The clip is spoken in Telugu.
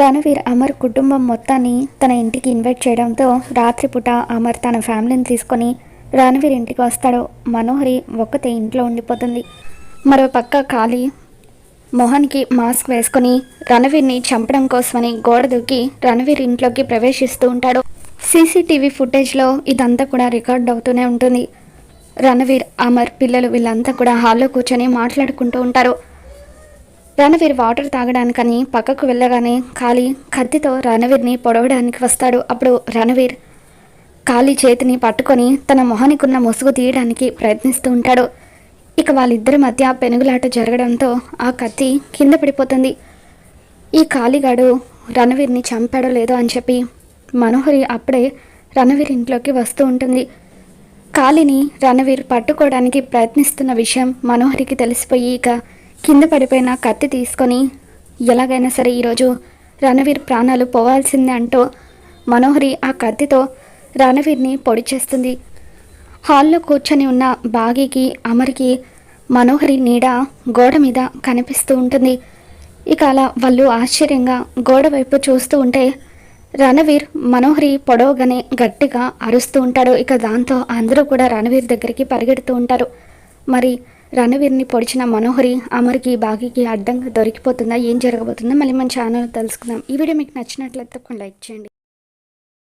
రణవీర్ అమర్ కుటుంబం మొత్తాన్ని తన ఇంటికి ఇన్వైట్ చేయడంతో రాత్రిపూట అమర్ తన ఫ్యామిలీని తీసుకొని రణవీర్ ఇంటికి వస్తాడు. మనోహరి ఒక్కతే ఇంట్లో ఉండిపోతుంది. మరో పక్క ఖాళీ మోహన్కి మాస్క్ వేసుకొని రణవీర్ని చంపడం కోసమని గోడ దూకి రణవీర్ ఇంట్లోకి ప్రవేశిస్తూ ఉంటాడు. సీసీటీవీ ఫుటేజ్లో ఇదంతా కూడా రికార్డ్ అవుతూనే ఉంటుంది. రణవీర్ అమర్ పిల్లలు వీళ్ళంతా కూడా హాల్లో కూర్చొని మాట్లాడుకుంటూ ఉంటారు. రణవీర్ వాటర్ తాగడానికని పక్కకు వెళ్ళగానే కాళీ కత్తితో రణవీర్ని పొడవడానికి వస్తాడు. అప్పుడు రణవీర్ కాళీ చేతిని పట్టుకొని తన మొహానికున్న ముసుగు తీయడానికి ప్రయత్నిస్తూ ఉంటాడు. ఇక వాళ్ళిద్దరి మధ్య పెనుగులాట జరగడంతో ఆ కత్తి కింద పడిపోతుంది. ఈ కాళీగాడు రణవీర్ని చంపాడో లేదో అని చెప్పి మనోహరి అప్పుడే రణవీర్ ఇంట్లోకి వస్తూ ఉంటుంది. కాళీని రణవీర్ పట్టుకోవడానికి ప్రయత్నిస్తున్న విషయం మనోహరికి తెలిసిపోయి ఇక కింద పడిపోయిన కత్తి తీసుకొని ఎలాగైనా సరే ఈరోజు రణవీర్ ప్రాణాలు పోవాల్సిందే అంటూ మనోహరి ఆ కత్తితో రణవీర్ని పొడి చేస్తుంది. హాల్లో కూర్చొని ఉన్న బాగీకి అమర్కి మనోహరి నీడ గోడ మీద కనిపిస్తూ ఉంటుంది. ఇక అలా వాళ్ళు ఆశ్చర్యంగా గోడ వైపు చూస్తూ ఉంటే రణవీర్ మనోహరి పొడవగానే గట్టిగా అరుస్తూ ఉంటాడు. ఇక దాంతో అందరూ కూడా రణవీర్ దగ్గరికి పరిగెడుతూ ఉంటారు. మరి రణవీర్ని పొడిచిన మనోహరి అమర్కి బాగీకి అడ్డంగా దొరికిపోతుందా? ఏం జరగబోతుందో? మళ్ళీ మన ఛానల్ తెలుసుకుందాం. ఈ వీడియో మీకు నచ్చినట్లయితే తప్పకుండా లైక్ చేయండి.